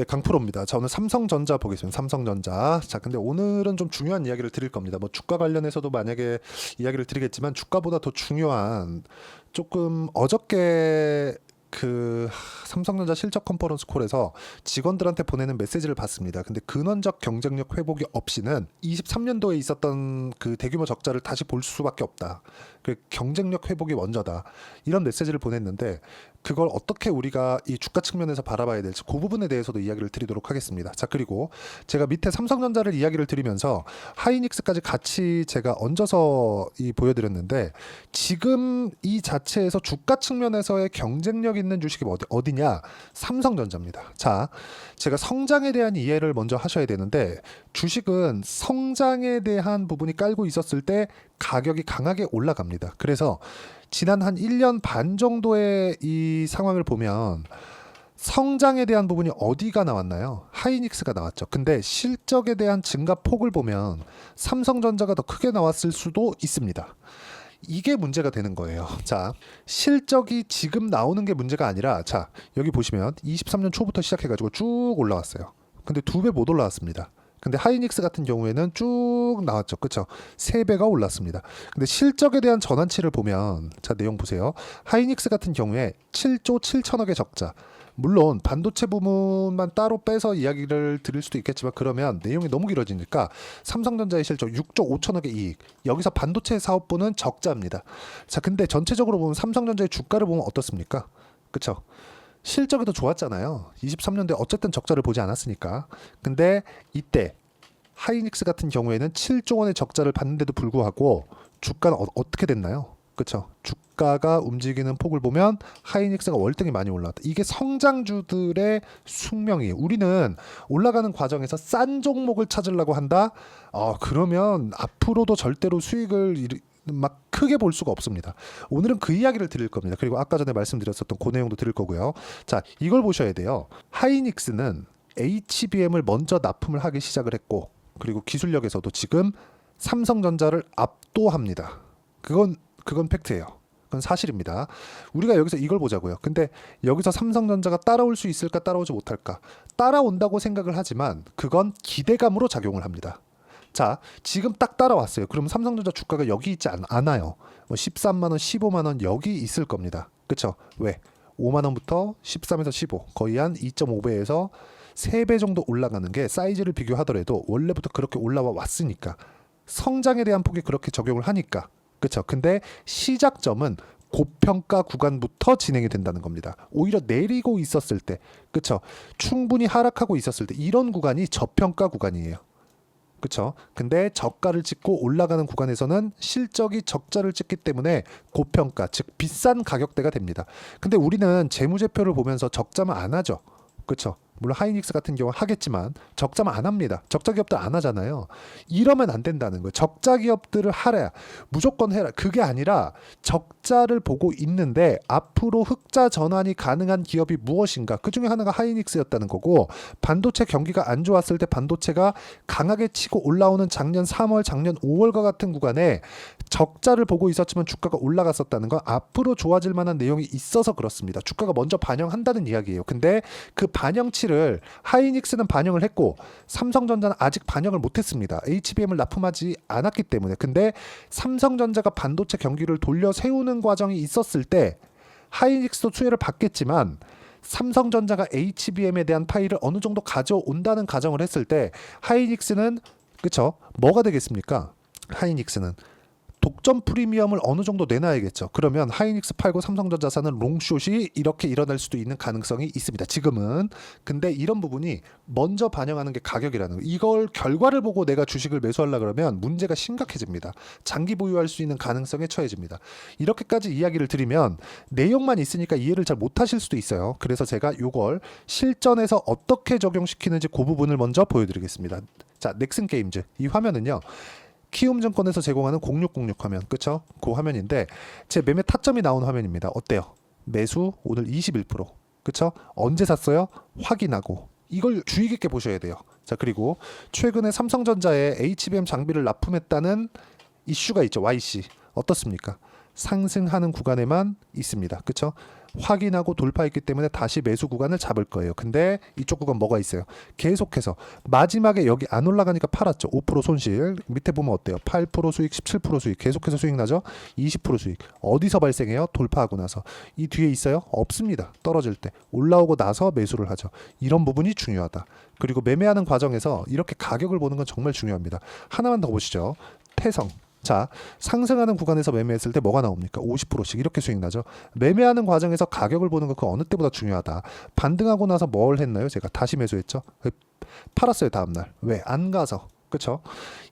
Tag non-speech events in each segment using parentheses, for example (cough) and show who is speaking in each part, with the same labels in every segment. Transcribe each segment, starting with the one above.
Speaker 1: 네, 강프로입니다. 자, 오늘 삼성전자 보겠습니다. 삼성전자. 자, 근데 오늘은 좀 중요한 이야기를 드릴 겁니다. 뭐 주가 관련해서도 만약에 이야기를 드리겠지만 주가보다 더 중요한 조금 어저께 그 삼성전자 실적 컨퍼런스 콜에서 직원들한테 보내는 메시지를 봤습니다. 근데 근원적 경쟁력 회복이 없이는 23년도에 있었던 그 대규모 적자를 다시 볼 수밖에 없다. 그 경쟁력 회복이 먼저다. 이런 메시지를 보냈는데 그걸 어떻게 우리가 이 주가 측면에서 바라봐야 될지 그 부분에 대해서도 이야기를 드리도록 하겠습니다. 자 그리고 제가 밑에 삼성전자를 이야기를 드리면서 하이닉스까지 같이 제가 얹어서 이 보여드렸는데 지금 이 자체에서 주가 측면에서의 경쟁력 있는 주식이 어디, 어디냐 삼성전자입니다. 자 제가 성장에 대한 이해를 먼저 하셔야 되는데 주식은 성장에 대한 부분이 깔고 있었을 때 가격이 강하게 올라갑니다. 그래서 지난 한 1년 반 정도의 이 상황을 보면 성장에 대한 부분이 어디가 나왔나요? 하이닉스가 나왔죠. 근데 실적에 대한 증가 폭을 보면 삼성전자가 더 크게 나왔을 수도 있습니다. 이게 문제가 되는 거예요. (laughs) 자, 실적이 지금 나오는 게 문제가 아니라 자, 여기 보시면 23년 초부터 시작해 가지고 쭉 올라왔어요. 근데 두 배 못 올라왔습니다. 근데 하이닉스 같은 경우에는 쭉 나왔죠. 그쵸? 세 배가 올랐습니다. 근데 실적에 대한 전환치를 보면 자, 내용 보세요. 하이닉스 같은 경우에 7조 7천억의 적자. 물론 반도체 부분만 따로 빼서 이야기를 드릴 수도 있겠지만 그러면 내용이 너무 길어지니까 삼성전자의 실적 6조 5천억의 이익 여기서 반도체 사업부는 적자입니다. 자 근데 전체적으로 보면 삼성전자의 주가를 보면 어떻습니까? 그쵸? 실적이 더 좋았잖아요. 23년도에 어쨌든 적자를 보지 않았으니까. 근데 이때 하이닉스 같은 경우에는 7조 원의 적자를 봤는데도 불구하고 주가는 어, 어떻게 됐나요? 그렇죠. 주가가 움직이는 폭을 보면 하이닉스가 월등히 많이 올랐다. 이게 성장주들의 숙명이에요. 우리는 올라가는 과정에서 싼 종목을 찾으려고 한다. 어, 그러면 앞으로도 절대로 수익을 막 크게 볼 수가 없습니다. 오늘은 그 이야기를 드릴 겁니다. 그리고 아까 전에 말씀드렸었던 그 내용도 드릴 거고요. 자, 이걸 보셔야 돼요. 하이닉스는 HBM을 먼저 납품을 하기 시작을 했고, 그리고 기술력에서도 지금 삼성전자를 압도합니다. 그건 그건 팩트예요. 그건 사실입니다. 우리가 여기서 이걸 보자고요. 근데 여기서 삼성전자가 따라올 수 있을까 따라오지 못할까? 따라온다고 생각을 하지만 그건 기대감으로 작용을 합니다. 자, 지금 딱 따라왔어요. 그럼 삼성전자 주가가 여기 있지 않, 않아요. 뭐 13만 원, 15만 원 여기 있을 겁니다. 그렇죠? 왜? 5만 원부터 13에서 15, 거의 한 2.5배에서 3배 정도 올라가는 게 사이즈를 비교하더라도 원래부터 그렇게 올라와 왔으니까 성장에 대한 폭이 그렇게 적용을 하니까 그렇죠. 근데 시작점은 고평가 구간부터 진행이 된다는 겁니다. 오히려 내리고 있었을 때, 그렇죠. 충분히 하락하고 있었을 때 이런 구간이 저평가 구간이에요. 그렇죠. 근데 저가를 찍고 올라가는 구간에서는 실적이 적자를 찍기 때문에 고평가, 즉 비싼 가격대가 됩니다. 근데 우리는 재무제표를 보면서 적자만 안 하죠. 그렇죠. 물론 하이닉스 같은 경우 하겠지만 적자만 안 합니다. 적자 기업들 안 하잖아요. 이러면 안 된다는 거예요. 적자 기업들을 하라. 무조건 해라. 그게 아니라 적자를 보고 있는데 앞으로 흑자 전환이 가능한 기업이 무엇인가? 그 중에 하나가 하이닉스였다는 거고 반도체 경기가 안 좋았을 때 반도체가 강하게 치고 올라오는 작년 3월, 작년 5월과 같은 구간에 적자를 보고 있었지만 주가가 올라갔었다는 건 앞으로 좋아질 만한 내용이 있어서 그렇습니다. 주가가 먼저 반영한다는 이야기예요. 근데 그 반영치 를 하이닉스는 반영을 했고 삼성전자는 아직 반영을 못했습니다. HBM을 납품하지 않았기 때문에. 근데 삼성전자가 반도체 경기를 돌려 세우는 과정이 있었을 때 하이닉스도 수혜를 받겠지만 삼성전자가 HBM에 대한 파일을 어느 정도 가져온다는 가정을 했을 때 하이닉스는 그쵸 뭐가 되겠습니까? 하이닉스는 독점 프리미엄을 어느 정도 내놔야겠죠. 그러면 하이닉스 팔고 삼성전자 사는 롱숏이 이렇게 일어날 수도 있는 가능성이 있습니다. 지금은. 근데 이런 부분이 먼저 반영하는 게 가격이라는 거. 이걸 결과를 보고 내가 주식을 매수하려 그러면 문제가 심각해집니다. 장기 보유할 수 있는 가능성에 처해집니다. 이렇게까지 이야기를 드리면 내용만 있으니까 이해를 잘 못하실 수도 있어요. 그래서 제가 이걸 실전에서 어떻게 적용시키는지 그 부분을 먼저 보여드리겠습니다. 자, 넥슨 게임즈 이 화면은요. 키움증권에서 제공하는 0606 화면, 그쵸? 그 화면인데 제 매매 타점이 나온 화면입니다. 어때요? 매수 오늘 21%, 그쵸? 언제 샀어요? 확인하고 이걸 주의 깊게 보셔야 돼요. 자 그리고 최근에 삼성전자에 HBM 장비를 납품했다는 이슈가 있죠. YC 어떻습니까? 상승하는 구간에만 있습니다. 그쵸? 확인하고 돌파했기 때문에 다시 매수 구간을 잡을 거예요. 근데 이쪽 구간 뭐가 있어요? 계속해서 마지막에 여기 안 올라가니까 팔았죠. 5% 손실. 밑에 보면 어때요? 8% 수익, 17% 수익. 계속해서 수익 나죠? 20% 수익. 어디서 발생해요? 돌파하고 나서. 이 뒤에 있어요? 없습니다. 떨어질 때. 올라오고 나서 매수를 하죠. 이런 부분이 중요하다. 그리고 매매하는 과정에서 이렇게 가격을 보는 건 정말 중요합니다. 하나만 더 보시죠. 태성. 자, 상승하는 구간에서 매매했을 때 뭐가 나옵니까? 50%씩 이렇게 수익 나죠. 매매하는 과정에서 가격을 보는 건그 어느 때보다 중요하다. 반등하고 나서 뭘 했나요? 제가 다시 매수했죠. 팔았어요 다음 날. 왜? 안 가서. 그렇죠?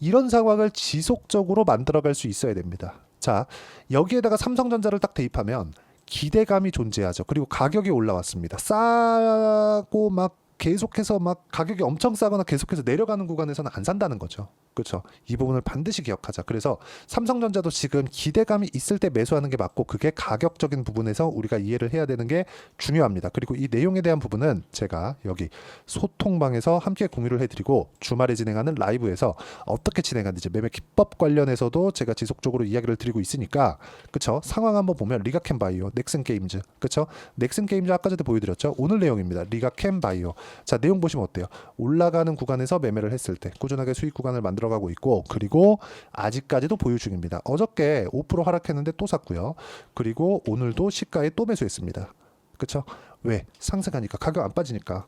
Speaker 1: 이런 상황을 지속적으로 만들어 갈 수 있어야 됩니다. 자, 여기에다가 삼성전자를 딱 대입하면 기대감이 존재하죠. 그리고 가격이 올라왔습니다. 싸고 막 계속해서 막 가격이 엄청 싸거나 계속해서 내려가는 구간에서는 안 산다는 거죠. 그렇죠. 이 부분을 반드시 기억하자. 그래서 삼성전자도 지금 기대감이 있을 때 매수하는 게 맞고 그게 가격적인 부분에서 우리가 이해를 해야 되는 게 중요합니다. 그리고 이 내용에 대한 부분은 제가 여기 소통방에서 함께 공유를 해드리고 주말에 진행하는 라이브에서 어떻게 진행하는지 매매 기법 관련해서도 제가 지속적으로 이야기를 드리고 있으니까 그쵸 상황 한번 보면 리가캠 바이오 넥슨 게임즈 그쵸 넥슨 게임즈 아까 전에 보여드렸죠 오늘 내용입니다 리가캠 바이오 자 내용 보시면 어때요? 올라가는 구간에서 매매를 했을 때 꾸준하게 수익 구간을 만들어가고 있고 그리고 아직까지도 보유 중입니다. 어저께 5% 하락했는데 또 샀고요. 그리고 오늘도 시가에 또 매수했습니다. 그쵸 왜 상승하니까 가격 안 빠지니까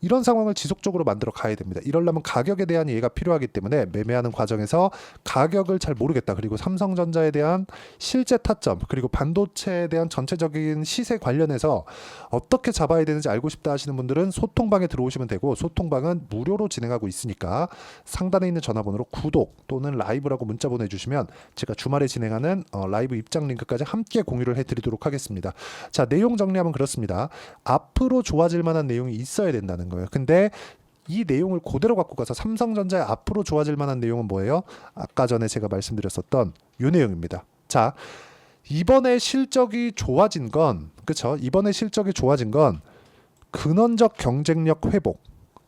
Speaker 1: 이런 상황을 지속적으로 만들어 가야 됩니다. 이러려면 가격에 대한 이해가 필요하기 때문에 매매하는 과정에서 가격을 잘 모르겠다. 그리고 삼성전자에 대한 실제 타점, 그리고 반도체에 대한 전체적인 시세 관련해서 어떻게 잡아야 되는지 알고 싶다 하시는 분들은 소통방에 들어오시면 되고 소통방은 무료로 진행하고 있으니까 상단에 있는 전화번호로 구독 또는 라이브라고 문자 보내주시면 제가 주말에 진행하는 어, 라이브 입장 링크까지 함께 공유를 해드리도록 하겠습니다. 자 내용 정리하면 그렇습니다. 앞으로 좋아질 만한 내용이 있어야 된다는 거예요. 근데 이 내용을 그대로 갖고 가서 삼성전자의 앞으로 좋아질 만한 내용은 뭐예요? 아까 전에 제가 말씀드렸었던 요 내용입니다. 자, 이번에 실적이 좋아진 건 그쵸? 이번에 실적이 좋아진 건 근원적 경쟁력 회복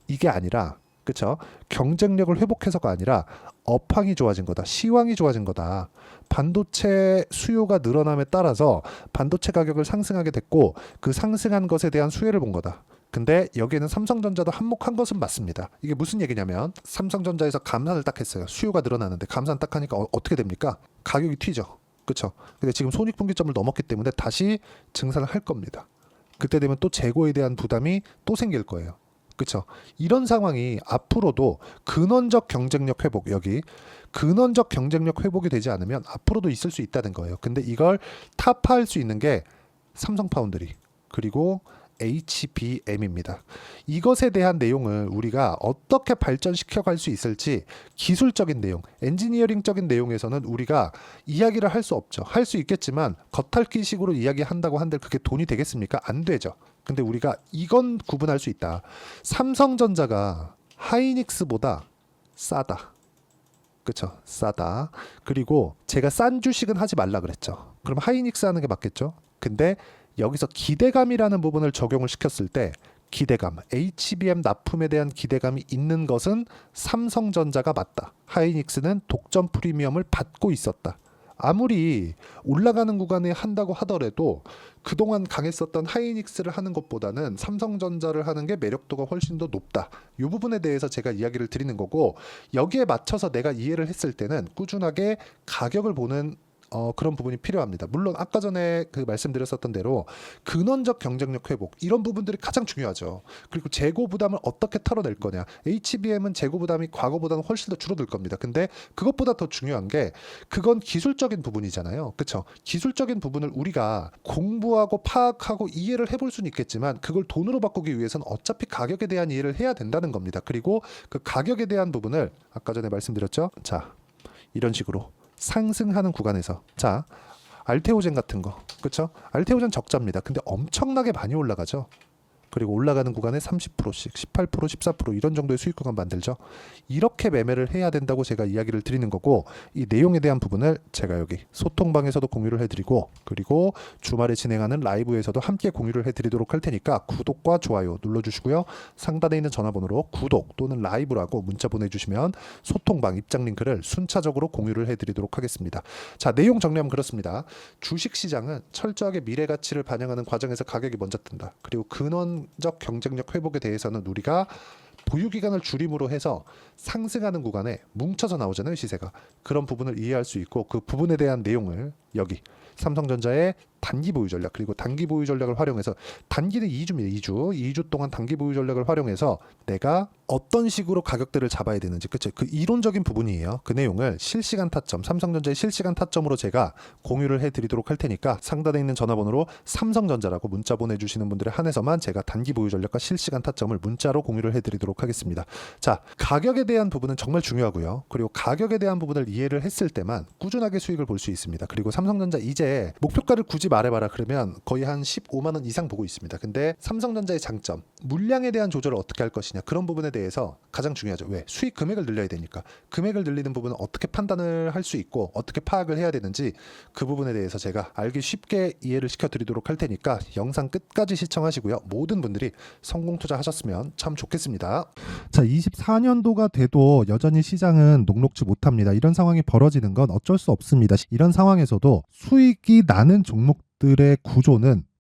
Speaker 1: 이게 아니라 그쵸? 경쟁력을 회복해서가 아니라 업황이 좋아진 거다. 시황이 좋아진 거다. 반도체 수요가 늘어남에 따라서 반도체 가격을 상승하게 됐고 그 상승한 것에 대한 수혜를 본 거다. 근데 여기에는 삼성전자도 한몫한 것은 맞습니다. 이게 무슨 얘기냐면 삼성전자에서 감산을 딱 했어요. 수요가 늘어나는데 감산 딱 하니까 어, 떻게 됩니까? 가격이 튀죠. 그렇죠. 근데 지금 손익분기점을 넘었기 때문에 다시 증산을 할 겁니다. 그때 되면 또 재고에 대한 부담이 또 생길 거예요. 그렇죠. 이런 상황이 앞으로도 근원적 경쟁력 회복 여기 근원적 경쟁력 회복이 되지 않으면 앞으로도 있을 수 있다는 거예요. 근데 이걸 타파할 수 있는 게 삼성 파운드리 그리고 HBM입니다. 이것에 대한 내용을 우리가 어떻게 발전시켜 갈 수 있을지 기술적인 내용, 엔지니어링적인 내용에서는 우리가 이야기를 할 수 없죠. 할 수 있겠지만 겉핥기식으로 이야기한다고 한들 그게 돈이 되겠습니까? 안 되죠. 근데 우리가 이건 구분할 수 있다. 삼성전자가 하이닉스보다 싸다. 그쵸 싸다 그리고 제가 싼 주식은 하지 말라 그랬죠 그럼 하이닉스 하는 게 맞겠죠 근데 여기서 기대감이라는 부분을 적용을 시켰을 때 기대감, HBM 납품에 대한 기대감이 있는 것은 삼성전자가 맞다. 하이닉스는 독점 프리미엄을 받고 있었다. 아무리 올라가는 구간에 한다고 하더라도 그동안 강했었던 하이닉스를 하는 것보다는 삼성전자를 하는 게 매력도가 훨씬 더 높다. 이 부분에 대해서 제가 이야기를 드리는 거고 여기에 맞춰서 내가 이해를 했을 때는 꾸준하게 가격을 보는 어, 그런 부분이 필요합니다. 물론 아까 전에 그 말씀드렸었던 대로 근원적 경쟁력 회복 이런 부분들이 가장 중요하죠. 그리고 재고 부담을 어떻게 털어낼 거냐. HBM은 재고 부담이 과거보다는 훨씬 더 줄어들 겁니다. 근데 그것보다 더 중요한 게 그건 기술적인 부분이잖아요. 그렇죠? 기술적인 부분을 우리가 공부하고 파악하고 이해를 해볼 수는 있겠지만 그걸 돈으로 바꾸기 위해서는 어차피 가격에 대한 이해를 해야 된다는 겁니다. 그리고 그 가격에 대한 부분을 아까 전에 말씀드렸죠. 자, 이런 식으로 상승하는 구간에서 자 알테오젠 같은 거 그렇죠? 알테오젠 적자입니다. 근데 엄청나게 많이 올라가죠. 그리고 올라가는 구간에 30%씩 18% 14% 이런 정도의 수익 구간 만들죠. 이렇게 매매를 해야 된다고 제가 이야기를 드리는 거고 이 내용에 대한 부분을 제가 여기 소통방에서도 공유를 해드리고 그리고 주말에 진행하는 라이브에서도 함께 공유를 해드리도록 할 테니까 구독과 좋아요 눌러주시고요. 상단에 있는 전화번호로 구독 또는 라이브라고 문자 보내주시면 소통방 입장 링크를 순차적으로 공유를 해드리도록 하겠습니다. 자 내용 정리하면 그렇습니다. 주식시장은 철저하게 미래 가치를 반영하는 과정에서 가격이 먼저 뜬다. 그리고 근원 적 경쟁력 회복에 대해서는 우리가 보유 기간을 줄임으로 해서 상승하는 구간에 뭉쳐서 나오잖아요 시세가. 그런 부분을 이해할 수 있고 그 부분에 대한 내용을 여기 삼성전자의 단기 보유 전략 그리고 단기 보유 전략을 활용해서 단기는 2주입니다 2주 2주 동안 단기 보유 전략을 활용해서 내가 어떤 식으로 가격대를 잡아야 되는지. 그쵸? 그 이론적인 부분이에요. 그 내용을 실시간 타점 삼성전자의 실시간 타점으로 제가 공유를 해드리도록 할 테니까 상단에 있는 전화번호로 삼성전자라고 문자 보내주시는 분들에 한해서만 제가 단기 보유 전략과 실시간 타점을 문자로 공유를 해드리도록 하겠습니다. 자 가격에 대한 부분은 정말 중요하고요. 그리고 가격에 대한 부분을 이해를 했을 때만 꾸준하게 수익을 볼 수 있습니다. 그리고 삼성전자 이제 목표가를 굳이 말해봐라 그러면 거의 한 15만 원 이상 보고 있습니다. 근데 삼성전자의 장점 물량에 대한 조절을 어떻게 할 것이냐 그런 부분에 대해서 가장 중요하죠. 왜? 수익 금액을 늘려야 되니까. 금액을 늘리는 부분은 어떻게 판단을 할 수 있고 어떻게 파악을 해야 되는지 그 부분에 대해서 제가 알기 쉽게 이해를 시켜드리도록 할 테니까 영상 끝까지 시청하시고요. 모든 분들이 성공 투자하셨으면 참 좋겠습니다.
Speaker 2: 자, 24년도가 돼도 여전히 시장은 녹록지 못합니다. 이런 상황이 벌어지는 건 어쩔 수 없습니다. 이런 상황에서도 수익이 나는 종목 들의 구조는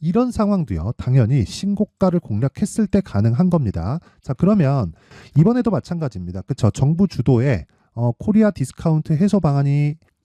Speaker 2: 이런 상황도요 당연히 신고가를 공략했을 때 가능한 겁니다. 자 그러면 이번에도 마찬가지입니다. 그쵸? 정부 주도의 어, 코리아 디스카운트 해소 방안이